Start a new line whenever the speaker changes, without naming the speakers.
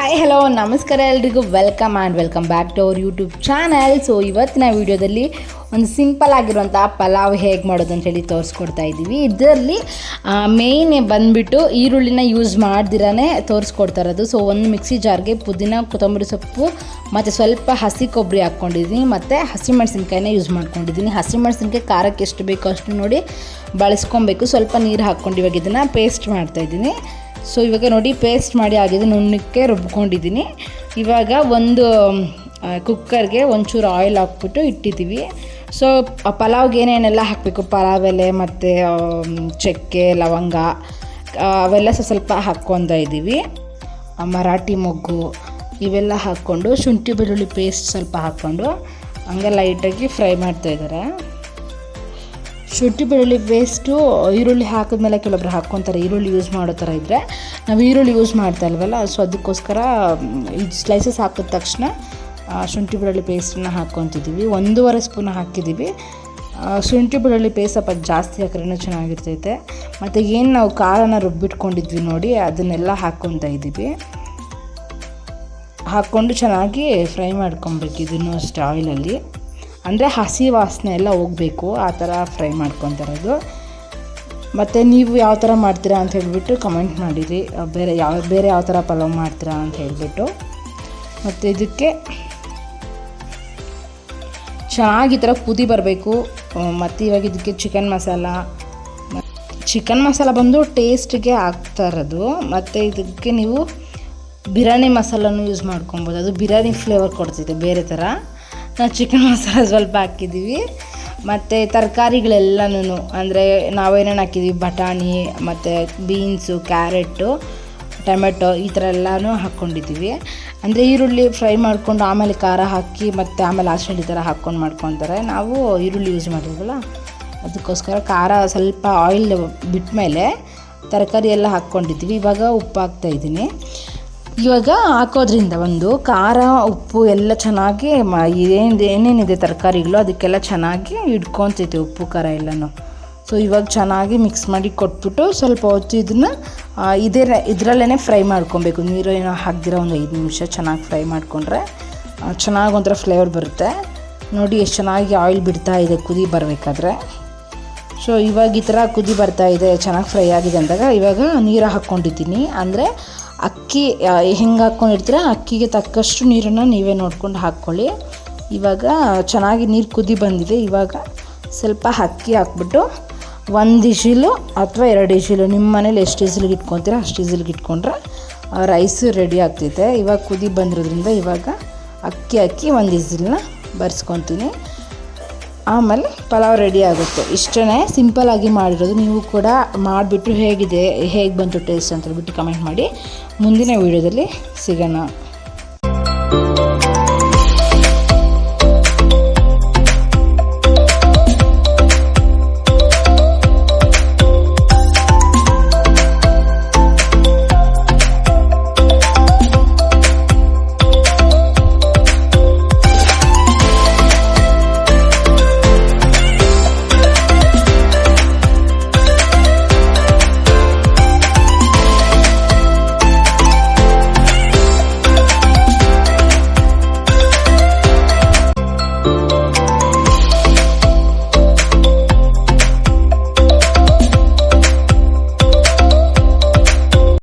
Hi hello ನಮಸ್ಕಾರ ಎಲ್ರಿಗೂ. Welcome and welcome back to our YouTube channel so ಇವತ್ತಿನ ವಿಡಿಯೋದಲ್ಲಿ ಒಂದು ಸಿಂಪಲ್ ಆಗಿರುವಂಥ ಪಲಾವ್ ಹೇಗೆ ಮಾಡೋದು ಅಂತ ಹೇಳಿ ತೋರಿಸ್ಕೊಡ್ತಾ ಇದ್ದೀವಿ. ಇದರಲ್ಲಿ ಮೇಯ್ನ್ ಬಂದುಬಿಟ್ಟು ಈರುಳ್ಳಿನ ಯೂಸ್ ಮಾಡ್ದಿರಾನೇ ತೋರಿಸ್ಕೊಡ್ತಾ ಇರೋದು. ಸೊ ಒಂದು ಮಿಕ್ಸಿ ಜಾರ್ಗೆ ಪುದೀನ, ಕೊತ್ತಂಬರಿ ಸೊಪ್ಪು ಮತ್ತು ಸ್ವಲ್ಪ ಹಸಿ ಕೊಬ್ಬರಿ ಹಾಕ್ಕೊಂಡಿದ್ದೀನಿ. ಮತ್ತು ಹಸಿಮೆಣಸಿನ್ಕಾಯಿನ ಯೂಸ್ ಮಾಡ್ಕೊಂಡಿದ್ದೀನಿ. ಹಸಿಮೆಣಸಿನ್ಕಾಯಿ ಖಾರಕ್ಕೆ ಎಷ್ಟು ಬೇಕೋ ಅಷ್ಟು ನೋಡಿ ಬಳಸ್ಕೊಬೇಕು. ಸ್ವಲ್ಪ ನೀರು ಹಾಕ್ಕೊಂಡು ಇವಾಗ ಇದನ್ನು ಪೇಸ್ಟ್ ಮಾಡ್ತಾಯಿದ್ದೀನಿ ಸೊ ಇವಾಗ ನೋಡಿ ಪೇಸ್ಟ್ ಮಾಡಿ ಆಗಿದೆ ನುಣ್ಣಕ್ಕೆ ರುಬ್ಕೊಂಡಿದ್ದೀನಿ. ಇವಾಗ ಒಂದು ಕುಕ್ಕರ್ಗೆ ಒಂಚೂರು ಆಯಿಲ್ ಹಾಕ್ಬಿಟ್ಟು ಇಟ್ಟಿದ್ದೀವಿ. ಸೊ ಪಲಾವ್ಗೆ ಏನೇನೆಲ್ಲ ಹಾಕಬೇಕು? ಪಲಾವ್ ಎಲೆ ಮತ್ತು ಚಕ್ಕೆ, ಲವಂಗ ಅವೆಲ್ಲ ಸ್ವಲ್ಪ ಸ್ವಲ್ಪ ಹಾಕ್ಕೊತಾ ಇದ್ದೀವಿ. ಮರಾಠಿ ಮೊಗ್ಗು ಇವೆಲ್ಲ ಹಾಕ್ಕೊಂಡು, ಶುಂಠಿ ಬೆಳ್ಳುಳ್ಳಿ ಪೇಸ್ಟ್ ಸ್ವಲ್ಪ ಹಾಕ್ಕೊಂಡು, ಹಂಗೆ ಲೈಟಾಗಿ ಫ್ರೈ ಮಾಡ್ತಾ ಇದ್ದಾರೆ. ಶುಂಠಿ ಬೆಳ್ಳುಳ್ಳಿ ಪೇಸ್ಟು ಈರುಳ್ಳಿ ಹಾಕಿದ್ಮೇಲೆ ಕೆಲವೊಬ್ರು ಹಾಕ್ಕೊತಾರೆ. ಈರುಳ್ಳಿ ಯೂಸ್ ಮಾಡೋ ಥರ ಇದ್ದರೆ ನಾವು ಈರುಳ್ಳಿ ಯೂಸ್ ಮಾಡ್ತಾ ಇಲ್ವಲ್ಲ ಸೊ ಅದಕ್ಕೋಸ್ಕರ ಇದು ಸ್ಲೈಸಸ್ ಹಾಕಿದ ತಕ್ಷಣ ಶುಂಠಿ ಬೆಳ್ಳುಳ್ಳಿ ಪೇಸ್ಟನ್ನ ಹಾಕ್ಕೊತಿದ್ದೀವಿ ಒಂದೂವರೆ ಸ್ಪೂನ್ ಹಾಕಿದ್ದೀವಿ ಶುಂಠಿ ಬೆಳ್ಳುಳ್ಳಿ ಪೇಸ್ಟ್ ಸ್ವಲ್ಪ ಜಾಸ್ತಿ ಹಾಕಿದ್ರೆ ಚೆನ್ನಾಗಿರ್ತೈತೆ. ಮತ್ತು ಏನು ನಾವು ಖಾರನ ರುಬ್ಬಿಟ್ಕೊಂಡಿದ್ವಿ ನೋಡಿ, ಅದನ್ನೆಲ್ಲ ಹಾಕ್ಕೊತಾ ಇದ್ದೀವಿ ಹಾಕ್ಕೊಂಡು ಚೆನ್ನಾಗಿ ಫ್ರೈ ಮಾಡ್ಕೊಬೇಕು ಇದನ್ನು ಅಷ್ಟೇ ಆಯಿಲಲ್ಲಿ ಅಂದರೆ ಹಸಿ ವಾಸನೆ ಎಲ್ಲ ಹೋಗಬೇಕು, ಆ ಥರ ಫ್ರೈ ಮಾಡ್ಕೊತಿರೋದು ಮತ್ತು ನೀವು ಯಾವ ಥರ ಮಾಡ್ತೀರಾ ಅಂತ ಹೇಳಿಬಿಟ್ಟು ಕಮೆಂಟ್ ಮಾಡಿರಿ. ಬೇರೆ ಯಾವ ಬೇರೆ ಯಾವ ಥರ ಪಲಾವ್ ಮಾಡ್ತೀರಾ ಅಂತ ಹೇಳಿಬಿಟ್ಟು. ಮತ್ತು ಇದಕ್ಕೆ ಚೆನ್ನಾಗಿ ಈ ಥರ ಕುದಿ ಬರಬೇಕು. ಮತ್ತು ಇವಾಗ ಇದಕ್ಕೆ ಚಿಕನ್ ಮಸಾಲ. ಚಿಕನ್ ಮಸಾಲ ಬಂದು ಟೇಸ್ಟ್ಗೆ ಹಾಕ್ತಾ ಇರೋದು. ಮತ್ತು ಇದಕ್ಕೆ ನೀವು ಬಿರಿಯಾನಿ ಮಸಾಲನೂ ಯೂಸ್ ಮಾಡ್ಕೊಬೋದು. ಅದು ಬಿರಿಯಾನಿ ಫ್ಲೇವರ್ ಕೊಡ್ತಿದೆ, ಬೇರೆ ಥರ. ನಾವು ಚಿಕನ್ ಮಸಾಲ ಸ್ವಲ್ಪ ಹಾಕಿದ್ದೀವಿ. ಮತ್ತು ತರಕಾರಿಗಳೆಲ್ಲನೂ ಅಂದರೆ ನಾವೇನೇನು ಹಾಕಿದ್ದೀವಿ? ಬಟಾಣಿ, ಮತ್ತು ಬೀನ್ಸು, ಕ್ಯಾರೆಟು, ಟೊಮೆಟೊ ಈ ಥರ ಎಲ್ಲನೂ ಹಾಕ್ಕೊಂಡಿದ್ದೀವಿ. ಅಂದರೆ ಈರುಳ್ಳಿ ಫ್ರೈ ಮಾಡಿಕೊಂಡು ಆಮೇಲೆ ಖಾರ ಹಾಕಿ, ಮತ್ತು ಆಮೇಲೆ ಲಾಸ್ಟಲ್ಲಿ ಈ ಥರ ಹಾಕ್ಕೊಂಡು ಮಾಡ್ಕೊತಾರೆ. ನಾವು ಈರುಳ್ಳಿ ಯೂಸ್ ಮಾಡಿದ್ವಲ್ಲ, ಅದಕ್ಕೋಸ್ಕರ ಖಾರ ಸ್ವಲ್ಪ ಆಯಿಲ್ ಬಿಟ್ಟ ಮೇಲೆ ತರಕಾರಿ ಎಲ್ಲ ಹಾಕ್ಕೊಂಡಿದ್ದೀವಿ. ಇವಾಗ ಉಪ್ಪು ಹಾಕ್ತಾ ಇದ್ದೀನಿ. ಇವಾಗ ಹಾಕೋದ್ರಿಂದ ಒಂದು ಖಾರ, ಉಪ್ಪು ಎಲ್ಲ ಚೆನ್ನಾಗಿ ಮ, ಏನು, ಏನೇನಿದೆ ತರಕಾರಿಗಳು ಅದಕ್ಕೆಲ್ಲ ಚೆನ್ನಾಗಿ ಇಟ್ಕೊತೈತೆ ಉಪ್ಪು, ಖಾರ ಎಲ್ಲನೂ. ಸೊ ಇವಾಗ ಚೆನ್ನಾಗಿ ಮಿಕ್ಸ್ ಮಾಡಿ ಕೊಟ್ಬಿಟ್ಟು ಸ್ವಲ್ಪ ಹೊತ್ತು ಇದನ್ನು ಇದೇ ಇದರಲ್ಲೇ ಫ್ರೈ ಮಾಡ್ಕೊಬೇಕು. ನೀರು ಏನೋ ಹಾಕ್ದಿರೋ ಒಂದು ಐದು ನಿಮಿಷ ಚೆನ್ನಾಗಿ ಫ್ರೈ ಮಾಡಿಕೊಂಡ್ರೆ ಚೆನ್ನಾಗಿ ಒಂಥರ ಫ್ಲೇವರ್ ಬರುತ್ತೆ. ನೋಡಿ ಎಷ್ಟು ಚೆನ್ನಾಗಿ ಆಯಿಲ್ ಬಿಡ್ತಾ ಇದೆ ಕುದಿ ಬರಬೇಕಾದ್ರೆ. ಸೊ ಇವಾಗ ಈ ಥರ ಕುದಿ ಬರ್ತಾ ಇದೆ, ಚೆನ್ನಾಗಿ ಫ್ರೈ ಆಗಿದೆ ಅಂದಾಗ ಇವಾಗ ನೀರು ಹಾಕ್ಕೊಂಡಿದ್ದೀನಿ ಅಂದರೆ ಅಕ್ಕಿ ಹೆಂಗೆ ಹಾಕ್ಕೊಂಡಿರ್ತೀರ ಅಕ್ಕಿಗೆ ತಕ್ಕಷ್ಟು ನೀರನ್ನು ನೀವೇ ನೋಡ್ಕೊಂಡು ಹಾಕ್ಕೊಳ್ಳಿ ಇವಾಗ ಚೆನ್ನಾಗಿ ನೀರು ಕುದಿ ಬಂದಿದೆ. ಇವಾಗ ಸ್ವಲ್ಪ ಅಕ್ಕಿ ಹಾಕ್ಬಿಟ್ಟು ಒಂದು ಇಜಿಲು ಅಥವಾ ಎರಡು ಇಜಿಲು ನಿಮ್ಮ ಮನೇಲಿ ಎಷ್ಟು ಇಜಿಲ್ಗೆ ಇಟ್ಕೊತೀರ ಅಷ್ಟು ಇಜಿಲ್ಗೆ ಇಟ್ಕೊಂಡ್ರೆ ರೈಸು ರೆಡಿ ಆಗ್ತೈತೆ. ಇವಾಗ ಕುದಿ ಬಂದಿರೋದ್ರಿಂದ ಇವಾಗ ಅಕ್ಕಿ ಹಾಕಿ ಒಂದು ಇಜಿಲನ್ನ ಬರ್ಸ್ಕೊತೀನಿ. ಆಮೇಲೆ ಪಲಾವ್ ರೆಡಿ ಆಗುತ್ತೆ. ಇಷ್ಟೇ ಸಿಂಪಲ್ಲಾಗಿ ಮಾಡಿರೋದು ನೀವು ಕೂಡ ಮಾಡಿಬಿಟ್ಟು ಹೇಗಿದೆ, ಹೇಗೆ ಬಂತು ಟೇಸ್ಟ್ ಅಂತ ಹೇಳ್ಬಿಟ್ಟು ಕಮೆಂಟ್ ಮಾಡಿ. ಮುಂದಿನ ವೀಡಿಯೋದಲ್ಲಿ ಸಿಗೋಣ.